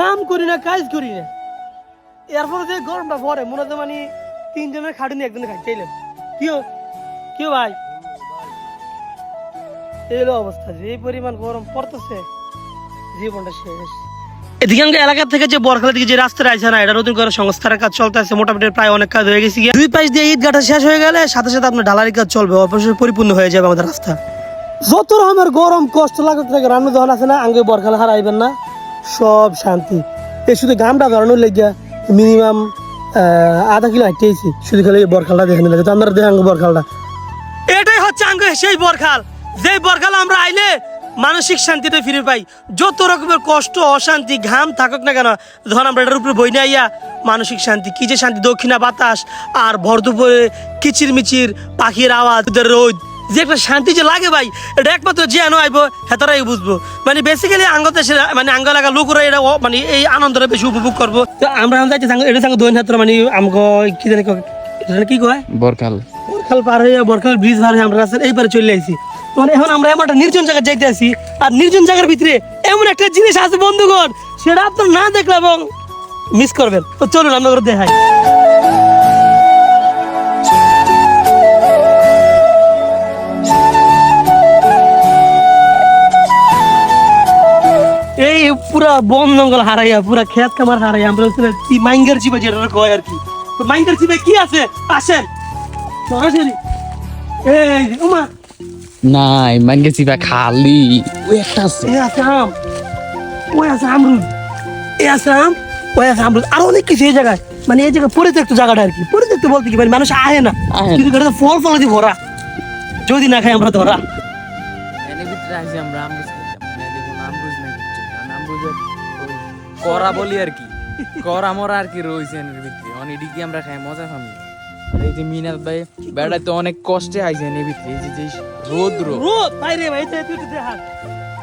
কাম করি না কাজ করি না। এরপরে যে গরমটা পরে মনে হচ্ছে মানে তিনজনের খাটুনি একজনে খাইছিলাম কিও কিও ভাই? এই অবস্থা যে পরিমাণ গরম পড়তেছে জীবনটা শেষ। এদিকে এলাকা থেকে যে বরখালা দিকে যে রাস্তাটা আছে না এটা নতুন করে সংস্কারের কাজ চলতে আছে মোটামুটি প্রায় অনেক কাজ হয়ে গেছে দুই পাশ দিয়ে ঈদগাটা শেষ হয়ে গেলে সাথে সাথে আপনার ঢালারি কাজ চলবে অবশ্যই পরিপূর্ণ হয়ে যাবে আমাদের রাস্তা। যত রকমের গরম কষ্ট লাগুক থেকে রান্না যখন আছে না আগে বরখালা হারাইবেন না। সব শান্তি। এই শুধু গামটা ধরানোর লেগে মিনিমাম আধা কিলো হাঁটিয়েছি শুধু খালি বরখালটা দেখে নিলে তো আমরা দেখে বরখালটা। এটাই হচ্ছে আঙ্গ, সেই বরখাল। যে বরখাল আমরা আইলে মানসিক শান্তিটা ফিরে পাই। যত রকমের কষ্ট, অশান্তি, ঘাম থাকুক না কেন যখন আমরা এটার উপরে বই আইয়া মানসিক শান্তি। কি যে শান্তি, দক্ষিণা বাতাস আর ভর দুপুরে কিচির মিচির পাখির আওয়াজ, রোদ। যে একটা শান্তি যে লাগে ভাই এটা একমাত্র যে আনো আইবো হেতারাই বুঝব। মানে বেসিক্যালি আঙ্গ দেশের মানে আঙ্গ লাগা লোকরা এটা মানে এই আনন্দটা বেশি উপভোগ করব। তো আমরা সাঙ্গ- এটা সঙ্গে দৈন হাতরা মানে আমগো কি জানি ক- এটা কি কয়? বরকাল বরখাল পার হয়ে বরখাল ব্রিজ পার হয়ে আমরা রাস্তার এই পারে চলে আইছি। মানে এখন আমরা এমন একটা নির্জন জায়গায় যাইতে আসি আর নির্জন জায়গার ভিতরে এমন একটা জিনিস আছে বন্ধুগণ সেটা আপনার না দেখলে এবং মিস করবেন। তো চলুন আমরা দেখাই। পুরা বন জঙ্গল হারাইয়া পুরা খেত খামার হারাইয়া আমরা কি মাইঙ্গার চিপে যেটা কয় আর কি। তো মাইঙ্গার চিপে কি আছে? আসেন সরাসরি এই উমা। নাই মান গেছি বা খালি। ওই একটা আছে। এ আছে আম। ওই আছে আমরুদ। এ আছে আম ওই আছে আমরুদ। আরও অনেক কিছু এই জায়গায়। মানে এই জায়গায় পরিত্যক্ত জায়গাটা আর কি। পরিত্যক্ত বলতে কি মানে মানুষ আহে না। কিন্তু এটা ফল ফল দিয়ে ভরা। যদি না খাই আমরা ধরা। আমরা করা বলি আর কি। করা মরা আর কি রয়েছে এনের ভিতরে। অনেক এদিকে আমরা খাই মজা আর এই যে মিনাল ভাই বেড়া তো অনেক কষ্টে আইছে এনের ভিতরে। এই যে রোদ্র। রোদ? বাইরে ভাই তুই দেখা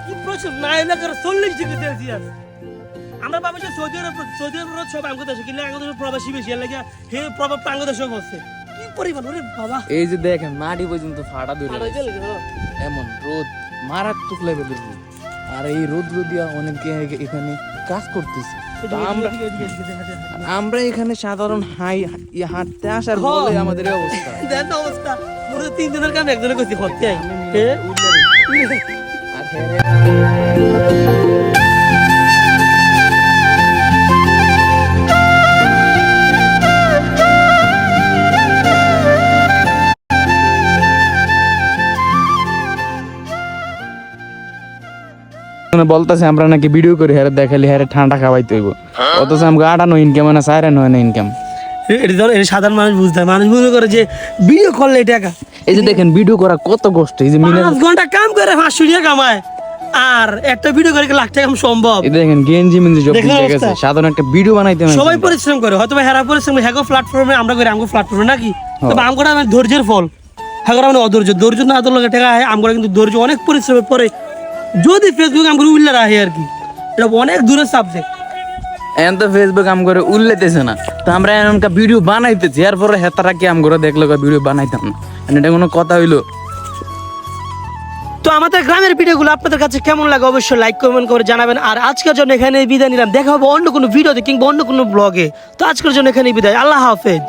কি প্রচুর না এলাকার চল্লিশ ডিগ্রি সেলসিয়াস। আমরা ভাবি যে সৌদি আরব সৌদি আরব সব আঙ্গ দেশে কিন্তু আঙ্গ দেশের প্রবাসী বেশি। এর লাগে হে প্রভাব আঙ্গ দেশে হচ্ছে কি পরিমাণ ওরে বাবা। এই যে দেখেন মাটি পর্যন্ত ফাটা ধরে এমন রোদ মারাত্মক লেভেলের রোদ। আর এই রোদ রোদিয়া অনেকে এখানে কাজ করতেছি। আমরা। আমরা এখানে সাধারণ হাই হাঁটতে আসার ফলে বলে আমাদের অবস্থা। অবস্থা। পুরো তিন দিনের কাম একজনে করছি হচ্ছে হ্যাঁ বলতেছে আমরা নাকি ভিডিও করি হ্যাঁ দেখালি হ্যাঁ ঠান্ডা খাওয়াইতে হইব। অথচ আমাকে আটানো ইনকাম না সাইরেন হয় না ইনকাম এটা ধর এটা সাধারণ মানুষ বুঝতে হয়। মানুষ মনে করে যে ভিডিও করলে টাকা এই যে দেখেন ভিডিও করা কত কষ্ট এই যে মিনার পাঁচ ঘণ্টা কাম করে পাঁচশো টাকা কামায়। আর একটা ভিডিও করে কি লাখ টাকা সম্ভব? এই দেখেন গেঞ্জি মেঞ্জি সব সাধারণ একটা ভিডিও বানাইতে হয় সবাই পরিশ্রম করে হয়তো হেরা পরিশ্রম করে হ্যাগো প্ল্যাটফর্মে আমরা করি আমগো প্ল্যাটফর্মে নাকি? হ্যাঁ। তবে আমগোটা মানে ধৈর্যের ফল। হ্যাগো মানে অধৈর্য। ধৈর্য না তোর লগে টাকা হয় আমগোটা কিন্তু ধৈর্য। অনেক পরিশ্রমের পরে যদি ফেসবুক আমগো উল্লে রাখে আর কি। এটা অনেক দূরের সাবজেক্ট এখন তো ফেসবুক আম করে উল্লেতেছে না। তো আমরা এমনকা ভিডিও বানাইতেছি এরপরে হেতারা কি আম করে দেখল ভিডিও বানাইতাম না। মানে এটা কোনো কথা হইল? তো আমাদের গ্রামের ভিডিওগুলো আপনাদের কাছে কেমন লাগে অবশ্যই লাইক কমেন্ট করে জানাবেন। আর আজকের জন্য এখানে বিদায় নিলাম। দেখা হবে অন্য কোনো ভিডিওতে কিংবা অন্য কোনো ব্লগে তো আজকের জন্য এখানে বিদায়। আল্লাহ হাফেজ।